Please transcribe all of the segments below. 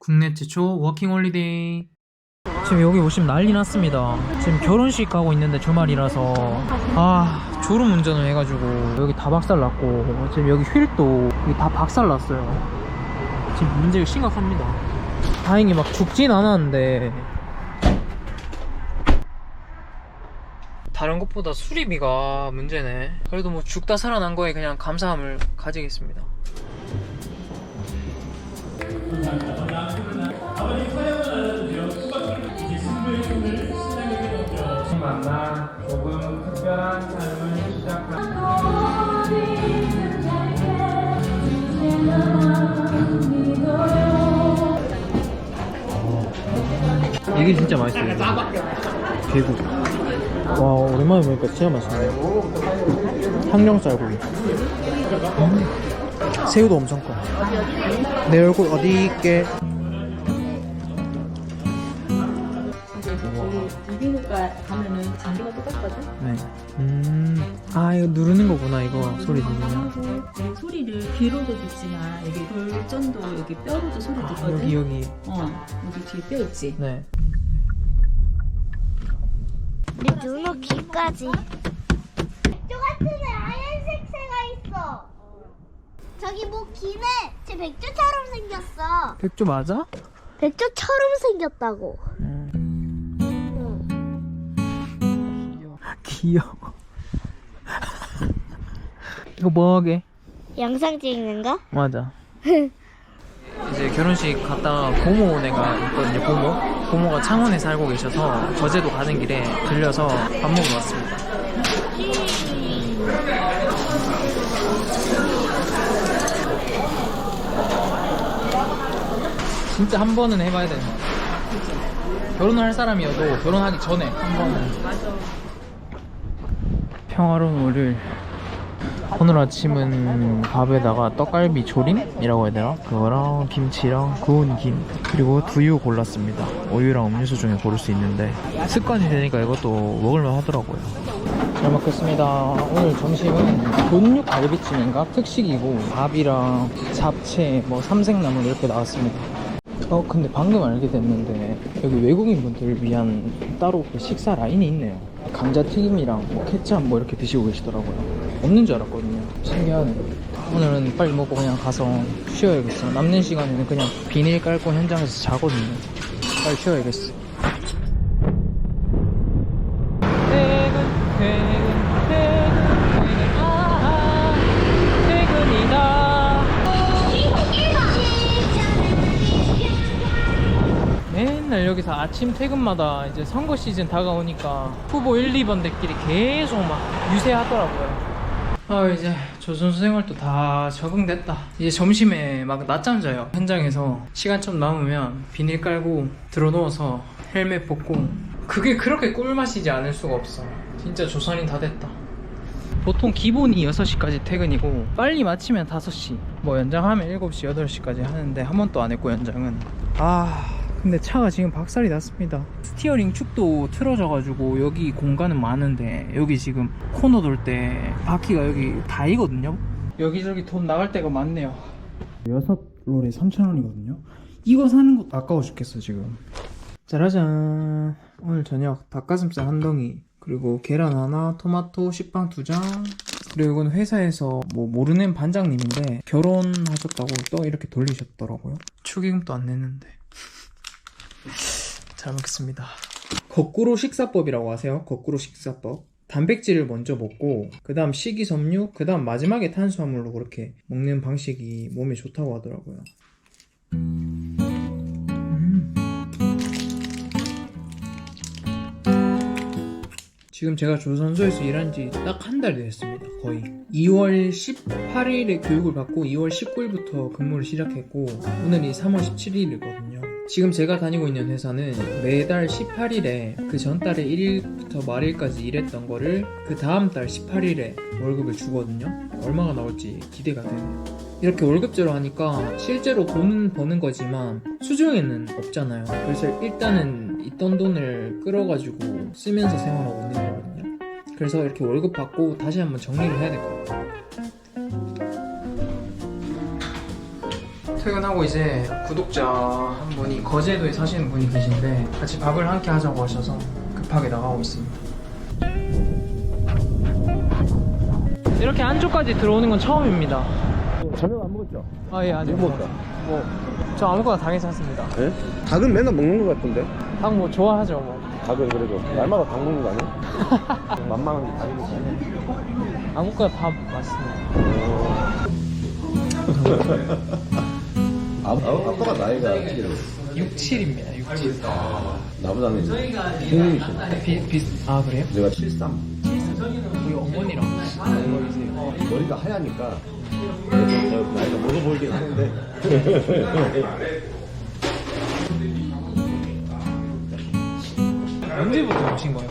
국내 최초 워킹 홀리데이. 지금 여기 오시면 난리 났습니다. 지금 결혼식 가고 있는데 주말이라서. 아 졸음 운전을 해가지고 여기 다 박살 났고 지금 여기 휠도 여기 다 박살 났어요. 지금 문제가 심각합니다. 다행히 막 죽진 않았는데. 다른 것보다 수리비가 문제네. 그래도 뭐 죽다 살아난 거에 그냥 감사함을 가지겠습니다 이게 진짜 맛있어요 개국 와 오랜만에 보니까 진짜 맛있네 항정살구이 음. 새우도 엄청 커 내 얼굴 어디 있게 비비니까 가면은 장비가 똑같거든. 네. 음. 아, 이거 누르는 거구나, 이거. 소리 들리면. 그리고 소리를 귀로도 듣지만 여기 골전도 여기 뼈로도 소리 아, 듣거든. 여기, 여기. 어 여기 뒤에 뼈 있지. 네. 내 눈어 귀까지. 백조 같은 애 하얀색 새가 있어. 저기 뭐 기네. 쟤 백조처럼 생겼어. 백조 맞아? 백조처럼 생겼다고. 음. 응. 귀여워. 이거 뭐하게? 영상 찍는 거? 맞아. 이제 결혼식 갔다가 고모네가 있거든요, 고모. 고모가 창원에 살고 계셔서 거제도 가는 길에 들려서 밥 먹으러 왔습니다. 진짜 한 번은 해봐야 되는 거 결혼을 할 사람이어도 결혼하기 전에 한 번은. 평화로운 월요일. 오늘 아침은 밥에다가 떡갈비 조림이라고 해야 되나? 그거랑 김치랑 구운 김 그리고 두유 골랐습니다. 우유랑 음료수 중에 고를 수 있는데 습관이 되니까 이것도 먹을만 하더라고요. 잘 먹겠습니다. 오늘 점심은 돈육 갈비찜인가 특식이고 밥이랑 잡채, 뭐 삼색나물 이렇게 나왔습니다. 어 근데 방금 알게 됐는데 여기 외국인분들 위한 따로 그 식사 라인이 있네요 감자튀김이랑 뭐 케찹 뭐 이렇게 드시고 계시더라고요 없는 줄 알았거든요. 신기하네 오늘은 빨리 먹고 그냥 가서 쉬어야겠어. 남는 시간에는 그냥 비닐 깔고 현장에서 자거든요. 빨리 쉬어야겠어. 퇴근 퇴근 퇴근. 퇴근 아 퇴근이다. 맨날 여기서 아침 퇴근마다 이제 선거 시즌 다가오니까 후보 1, 2번들끼리 계속 막 유세하더라고요. 아 이제 조선 수 생활도 다 적응됐다. 이제 점심에 막 낮잠 자요. 현장에서 시간 좀 남으면 비닐 깔고 들어 누워서 헬멧 벗고 그게 그렇게 꿀맛이지 않을 수가 없어. 진짜 조선이 다 됐다. 보통 기본이 6시까지 퇴근이고 빨리 마치면 5시 뭐 연장하면 7시 8시까지 하는데 한 번도 안 했고 연장은 아 근데 차가 지금 박살이 났습니다. 스티어링 축도 틀어져 가지고 여기 공간은 많은데 여기 지금 코너 돌 때 바퀴가 여기 다이거든요. 여기저기 돈 나갈 때가 많네요. 6롤에 3,000원이거든요. 이거 사는 것도 아까워 죽겠어 지금. 짜라잔. 오늘 저녁 닭가슴살 한 덩이 그리고 계란 하나 토마토 식빵 두장. 그리고 이건 회사에서 뭐 모르는 반장님인데 결혼하셨다고 또 이렇게 돌리셨더라고요. 축의금도 안 냈는데 잘 먹겠습니다 거꾸로 식사법이라고 하세요 거꾸로 식사법 단백질을 먼저 먹고 그 다음 식이섬유 그 다음 마지막에 탄수화물로 그렇게 먹는 방식이 몸에 좋다고 하더라고요 음. 지금 제가 조선소에서 일한 지 딱 한 달이 됐습니다. 거의. 2월 18일에 교육을 받고 2월 19일부터 근무를 시작했고 오늘이 3월 17일이거든요. 지금 제가 다니고 있는 회사는 매달 18일에 그 전달에 1일부터 말일까지 일했던 거를 그 다음 달 18일에 월급을 주거든요. 얼마가 나올지 기대가 되네요. 이렇게 월급제로 하니까 실제로 돈은 버는 거지만 수중에는 없잖아요. 그래서 일단은 있던 돈을 끌어가지고 쓰면서 생활하고 있는 거거든요. 그래서 이렇게 월급 받고 다시 한번 정리를 해야 될 것 같아요. 퇴근하고 이제 구독자 한 분이 거제도에 사시는 분이 계신데 같이 밥을 함께 하자고 하셔서 급하게 나가고 있습니다. 이렇게 안쪽까지 들어오는 건 처음입니다. 저녁 안 먹었죠? 아 예 아직 뭐못 먹을까? 뭐, 저 아무거나 다 괜찮습니다. 예? 닭은 맨날 먹는 것 같은데? 닭 뭐 좋아하죠 뭐. 닭은 그래도 날마다 닭 먹는 거 아니야? 만만한 게 닭이니까 아무거나 다 맛있습니다. 아, 아, 아빠가 나이가 어떻게 돼요? 6, 7입니다. 6, 7. 나보다는 형님이시네 비, 비, 아 그래요? 내가 73 우리 어머니랑 어머니세요. 머리가 하얘니까 그래서 저 나이가 먹어 보이긴 하는데 언제부터 오신 거예요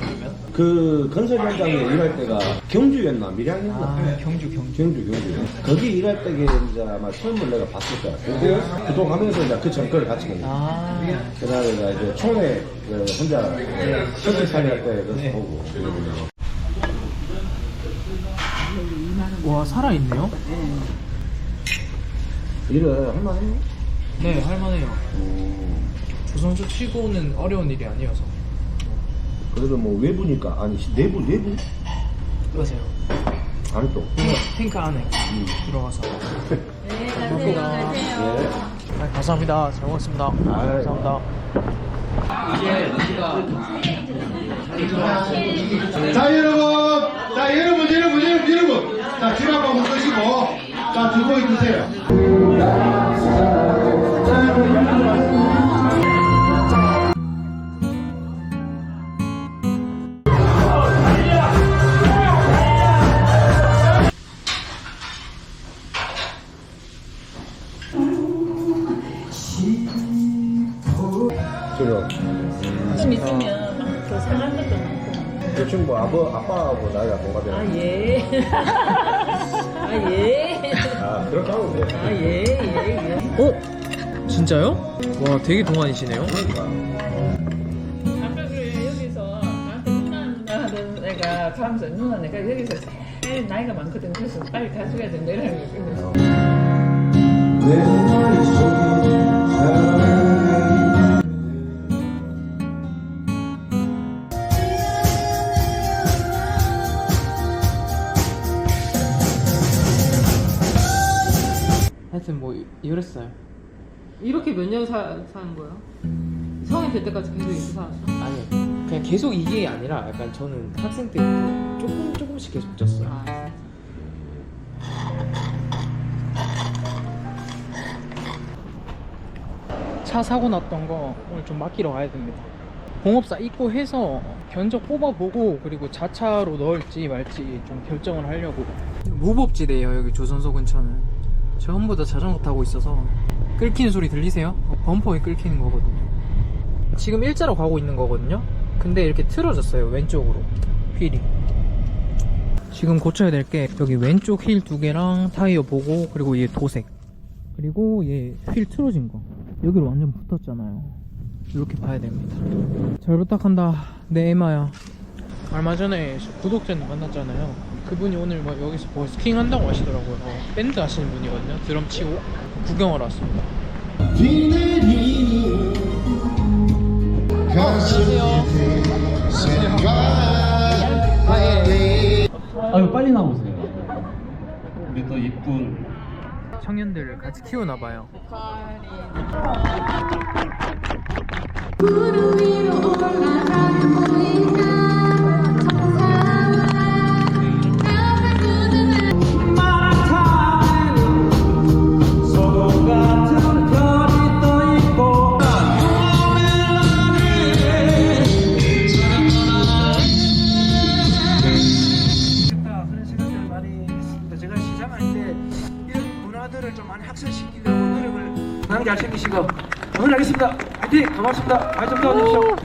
그 건설 현장에 일할 때가 경주였나 밀양이었나? 아 경주 경주. 경주 경주 거기 일할 때게 이제 아마 처음으로 내가 봤을 거야 근데 그동하면서 이제 그 전과를 같이 거야 아 그다음에 나 이제 촌에 그 혼자 현직살이 할때 그래서 네. 보고 와 살아있네요? 일을 할만해? 네 할만해요. 조선소 치고는 어려운 일이 아니어서. 그래도 뭐 외부니까 아니 시- 내부 내부 맞아요. 안쪽 탱크, 탱크 안에 들어가서. 감사합니다. 예. 아, 감사합니다. 잘 먹었습니다. 감사합니다. 자 여러분 자 여러분 여러분 여러분 여러분 자 지갑 한번 끄시고 자 들고 있으세요 그래요 아버 아빠하고 나이가 동갑이야 아 예. 아 예. 아 그렇게 하면 돼아 예. 예. 예. 어? 진짜요? 와 되게 동안이시네요. 그러니까 아까 그래 여기서 나한테 누나 하던 애가 가면서 누나 내가 여기서 제일 나이가 많거든 그래서 빨리 가져가야 된다 이러는 거 그래서 하여튼 뭐 이랬어요. 이렇게 몇 년 사는 거예요? 성인 될 때까지 계속 이렇게 살았어? 아니요. 그냥 계속 이게 아니라 약간 저는 학생 때부터 조금 조금씩 계속 쪘어요. 아, 차 사고 났던 거 오늘 좀 맡기러 가야 됩니다. 공업사 입고 해서 견적 뽑아보고 그리고 자차로 넣을지 말지 좀 결정을 하려고. 무법지대예요 여기 조선소 근처는. 전부 다 자전거 타고 있어서 끌키는 소리 들리세요? 어, 범퍼에 끌키는 거거든요. 지금 일자로 가고 있는 거거든요. 근데 이렇게 틀어졌어요 왼쪽으로 휠이. 지금 고쳐야 될 게 여기 왼쪽 휠 두 개랑 타이어 보고 그리고 얘 도색 그리고 얘 휠 틀어진 거 여기로 완전 붙었잖아요 이렇게 봐야 됩니다 잘 부탁한다 내 에마야 얼마 전에 저 구독자님 만났잖아요 그분이 오늘 뭐 여기서 버스킹 한다고 하시더라고요. 어, 밴드 하시는 분이거든요. 드럼 치고 구경하러 왔습니다. 깊이 생각하네 아유 빨리 나오세요. 우리 또 이쁜 청년들을 같이 키우나 봐요. 그런 화이팅! 고맙습니다. 많이 좀 도와주십시오.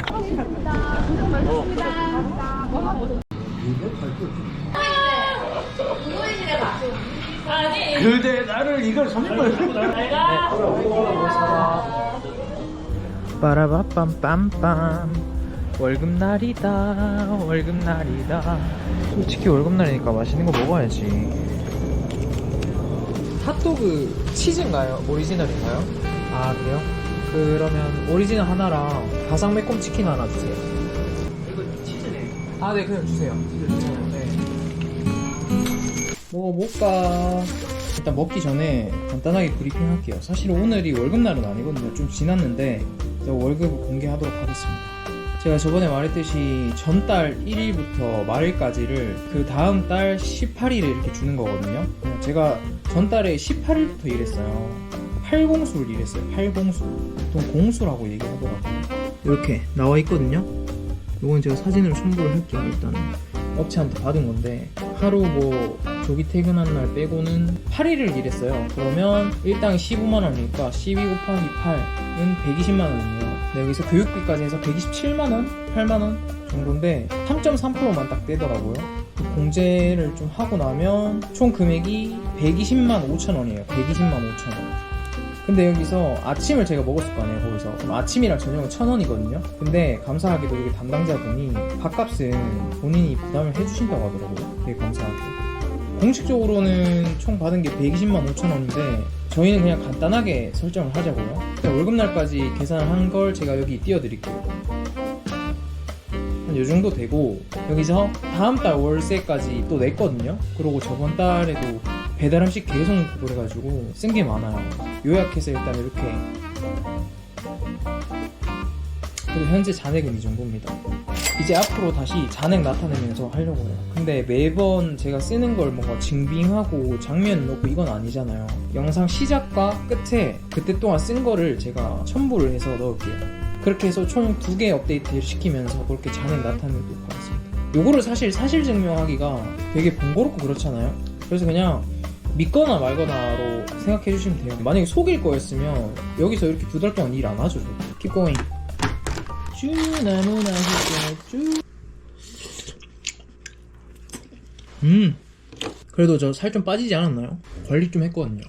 그대 나를 이걸 선물 빠라바빰빰빰 월급날이다 월급날이다 솔직히 월급날이니까 맛있는 거 먹어야지 핫도그 치즈인가요? 오리지널인가요? 아 그래요? 그러면 오리지널 하나랑 바삭 매콤 치킨 하나 주세요. 이거 치즈네. 아, 네, 그냥 주세요. 네. 먹어볼까? 일단 먹기 전에 간단하게 브리핑 할게요. 사실 오늘이 월급날은 아니거든요. 좀 지났는데, 월급을 공개하도록 하겠습니다. 제가 저번에 말했듯이 전달 1일부터 말일까지를 그 다음 달 18일에 이렇게 주는 거거든요. 제가 전달에 18일부터 일했어요. 8공수를 일했어요. 8공수. 보통 공수라고 얘기하더라고요. 이렇게 나와 있거든요. 이건 제가 사진으로 첨부를 할게요 일단은 업체한테 받은 건데 하루 뭐 조기 퇴근한 날 빼고는 8일을 일했어요 그러면 일당 15만 원이니까 12 곱하기 8은 120만 원이에요 네, 여기서 교육비까지 해서 127만 원? 8만 원 정도인데 3.3%만 딱 떼더라고요 그 공제를 좀 하고 나면 총 금액이 120만 5천 원이에요 120만 5천 원 근데 여기서 아침을 제가 먹었을 거 아니에요 거기서. 아침이랑 저녁은 천 원이거든요? 근데 감사하게도 여기 담당자분이 밥값은 본인이 부담을 해주신다고 하더라고요. 되게 감사하게. 공식적으로는 총 받은 게 120만 5천 원인데 저희는 그냥 간단하게 설정을 하자고요. 월급날까지 계산을 한 걸 제가 여기 띄워드릴게요. 한요 정도 되고 여기서 다음 달 월세까지 또 냈거든요. 그리고 저번 달에도 배달 음식 계속 먹고 그래가지고 쓴 게 많아요. 요약해서 일단 이렇게. 그리고 현재 잔액은 이 정도입니다. 이제 앞으로 다시 잔액 나타내면서 하려고 해요. 근데 매번 제가 쓰는 걸 뭔가 증빙하고 장면 넣고 이건 아니잖아요. 영상 시작과 끝에 그때 동안 쓴 거를 제가 첨부를 해서 넣을게요. 그렇게 해서 총 두 개 업데이트를 시키면서 그렇게 잔액 나타내도록 하겠습니다. 요거를 사실 사실 증명하기가 되게 번거롭고 그렇잖아요. 그래서 그냥 믿거나 말거나로 생각해 주시면 돼요 만약에 속일 거였으면 여기서 이렇게 두 달 동안 일 안 하죠 저도 Keep going 쭈 나무나 쭈 음. 그래도 저 살 좀 빠지지 않았나요? 관리 좀 했거든요.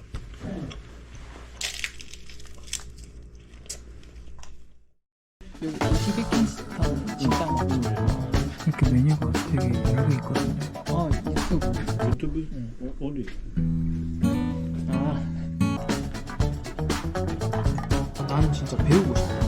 나는 진짜 배우고 싶어.